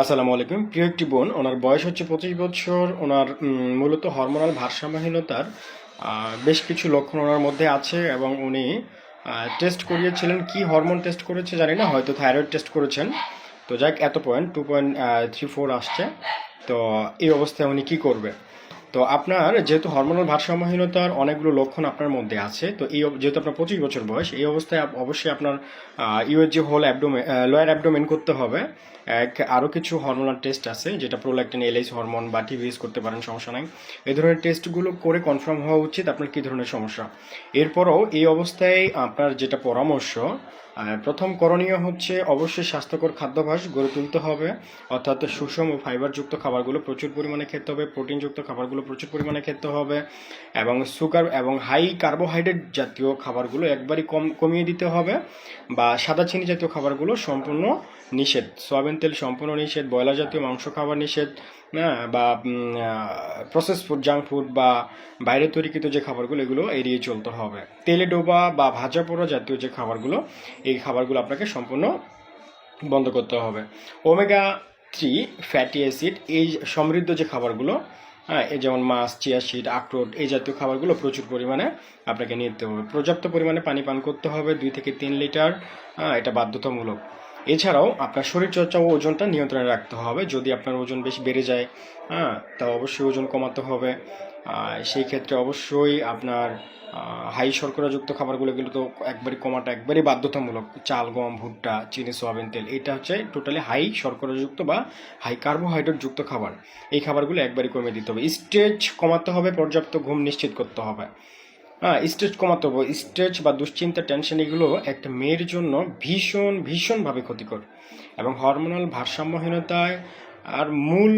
আসসালামু আলাইকুম। প্রিয় একটি বোন, ওনার বয়স হচ্ছে পঁচিশ বছর, ওনার মূলত হরমোনাল ভারসাম্যহীনতার বেশ কিছু লক্ষণ ওনার মধ্যে আছে এবং উনি টেস্ট করিয়েছিলেন। কি হরমোন টেস্ট করেছে জানি না, হয়তো থাইরয়েড টেস্ট করেছেন। তো যাক, এত point two point three four আসছে। তো এই অবস্থায় উনি কী করবে? তো আপনার যেহেতু হরমোনাল ভারসাম্যহীনতার অনেকগুলো লক্ষণ আপনার মধ্যে আছে, তো এই যেহেতু আপনার পঁচিশ বছর বয়স, এই অবস্থায় অবশ্যই আপনার USG whole abdomen lower abdomen করতে হবে। এক আরও কিছু হরমোনাল টেস্ট আছে, যেটা প্রোল্যাক্টিন এলএইচ হরমোন বা টিভিএস করতে পারেন, সমস্যা নাই। এই ধরনের টেস্টগুলো করে কনফার্ম হওয়া উচিত আপনার কী ধরনের সমস্যা। এরপরও এই অবস্থায় আপনার যেটা পরামর্শ প্রথম করণীয় হচ্ছে অবশ্যই স্বাস্থ্যকর খাদ্যাভ্যাস গড়ে তুলতে হবে। অর্থাৎ সুষম ও ফাইবারযুক্ত খাবারগুলো প্রচুর পরিমাণে খেতে হবে প্রোটিনযুক্ত খাবারগুলো প্রচুর পরিমাণে খেতে হবে এবং সুগার এবং হাই কার্বোহাইড্রেট জাতীয় খাবারগুলো একবারই কম, কমিয়ে দিতে হবে বা সাদা চিনি জাতীয় খাবারগুলো সম্পূর্ণ নিষেধ। সয়াবিন তেল সম্পূর্ণ নিষেধ, ব্রয়লার জাতীয় মাংস খাবার নিষেধ বা প্রসেস ফুড জাঙ্ক ফুড বা বাইরে তৈরিকৃত যে খাবারগুলো, এগুলো এড়িয়ে চলতে হবে। তেলে ডোবা বা ভাজা পোড়া জাতীয় যে খাবারগুলো, এই খাবারগুলো আপনাকে সম্পূর্ণ বন্ধ করতে হবে। ওমেগা থ্রি ফ্যাটি অ্যাসিড এই সমৃদ্ধ যে খাবারগুলো হ্যাঁ যেমন মাছ চিয়া সিড আখরোট, এই জাতীয় খাবারগুলো প্রচুর পরিমাণে আপনাকে নিতে হবে। পর্যাপ্ত পরিমাণে পানি পান করতে হবে, দুই থেকে তিন লিটার হ্যাঁ এটা বাধ্যতামূলক। এছাড়াও আপনার শরীরচর্চা ও ওজনটা নিয়ন্ত্রণে রাখতে হবে। যদি আপনার ওজন বেশি বেড়ে যায় হ্যাঁ তা অবশ্যই ওজন কমাতে হবে। সেই ক্ষেত্রে অবশ্যই আপনার হাই শর্করাযুক্ত খাবারগুলো কিন্তু তো একবারই কমাটা একবারই বাধ্যতামূলক। চাল, গম, ভুট্টা, চিনি, সোয়াবিন, তেল, এটা হচ্ছে টোটালি হাই শর্করাযুক্ত বা হাই কার্বোহাইড্রেট যুক্ত খাবার। এই খাবারগুলো একবারই কমিয়ে দিতে হবে। স্ট্রেচ কমাতে হবে, পর্যাপ্ত ঘুম নিশ্চিত করতে হবে। হ্যাঁ স্ট্রেচ কমাতে হবে। স্ট্রেচ বা দুশ্চিন্তা, টেনশন, এগুলো একটা মেয়ের জন্য ভীষণ, ভীষণভাবে ক্ষতিকর। এবং হরমোনাল ভারসাম্যহীনতায় আর মূল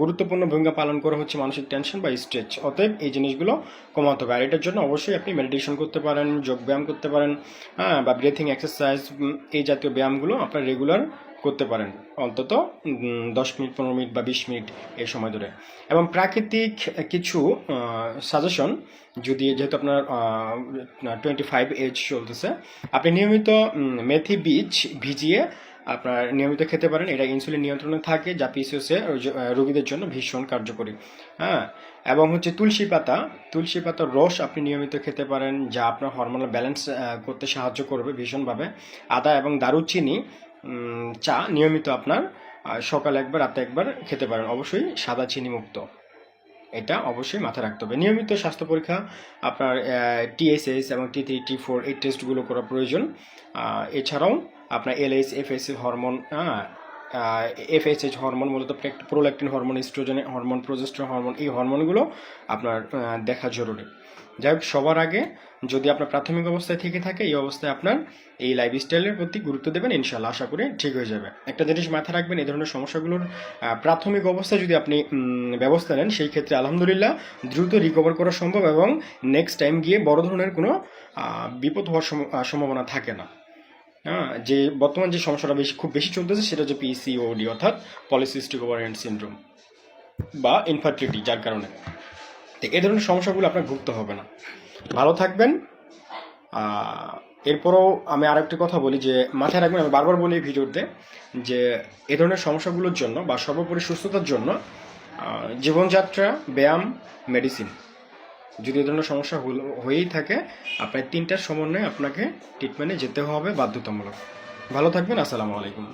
গুরুত্বপূর্ণ ভূমিকা পালন করে হচ্ছে মানসিক টেনশন বা স্ট্রেচ। অতএব এই জিনিসগুলো কমাতে হবে। আর এটার জন্য অবশ্যই আপনি মেডিটেশন করতে পারেন, যোগ ব্যায়াম করতে পারেন হ্যাঁ বা ব্রেথিং এক্সারসাইজ এই জাতীয় ব্যায়ামগুলো আপনার রেগুলার করতে পারেন। অন্তত দশ মিনিট, পনেরো মিনিট বা বিশ মিনিট এই সময় ধরে। এবং প্রাকৃতিক কিছু সাজেশন যদি যেহেতু আপনার টোয়েন্টি ফাইভ এজ চলতেছে, আপনি নিয়মিত মেথি বীজ ভিজিয়ে আপনার নিয়মিত খেতে পারেন। এটা ইনসুলিন নিয়ন্ত্রণে থাকে, যা পিসিওসে রোগীদের জন্য ভীষণ কার্যকরী। হ্যাঁ? এবং হচ্ছে তুলসী পাতা। তুলসী পাতার রস আপনি নিয়মিত খেতে পারেন, যা আপনার হরমোনাল ব্যালেন্স করতে সাহায্য করবে ভীষণভাবে। আদা এবং দারুচিনি চা নিয়মিত আপনার সকালে একবার, রাতে একবার খেতে পারেন। অবশ্যই সাদা চিনি মুক্ত। এটা অবশ্যই মাথায় রাখতে হবে। নিয়মিত স্বাস্থ্য পরীক্ষা, আপনার টিএসএস এবং টি থ্রি টি ফোর এই টেস্টগুলো করা প্রয়োজন। এছাড়াও আপনার LS FSC hormone FSH hormone মূলত prolactin hormone oestrogen hormone progesterone hormone এই হরমোনগুলো আপনার দেখা জরুরি। যাই হোক সবার আগে যদি আপনার প্রাথমিক অবস্থায় থেকে থাকে, এই অবস্থায় আপনার এই লাইফস্টাইলের প্রতি গুরুত্ব দেবেন ইনশাল্লাহ আশা করি ঠিক হয়ে যাবে। একটা জিনিস মাথায় রাখবেন, এই ধরনের সমস্যাগুলোর প্রাথমিক অবস্থায় যদি আপনি ব্যবস্থা নেন, সেই ক্ষেত্রে আলহামদুলিল্লাহ দ্রুত রিকভার করা সম্ভব এবং নেক্সট টাইম গিয়ে বড় ধরনের কোনো বিপদ হওয়ার সম্ভাবনা থাকে না। হ্যাঁ যে বর্তমান যে সমস্যাটা বেশি, খুব বেশি চলতেছে, সেটা হচ্ছে পিসিওডি অর্থাৎ পলিসিস্টিক ওভারিয়েন্ট সিনড্রোম বা ইনফার্টিলিটি যার কারণে। তো এই ধরনের সমস্যাগুলো আপনার ভুগতে হবে না। ভালো থাকবেন। এরপরও আমি আরেকটি কথা বলি যে, মাথায় রাখবেন, আমি বারবার বলি ভিডিওতে যে এ ধরনের সমস্যাগুলোর জন্য বা সর্বোপরি সুস্থতার জন্য জীবনযাত্রা, ব্যায়াম মেডিসিন যদি এ ধরনের সমস্যা হয়েই থাকে, আপনার তিনটার সমন্বয়ে আপনাকে ট্রিটমেন্টে যেতে হবে বাধ্যতামূলক। ভালো থাকবেন, আসসালামু আলাইকুম।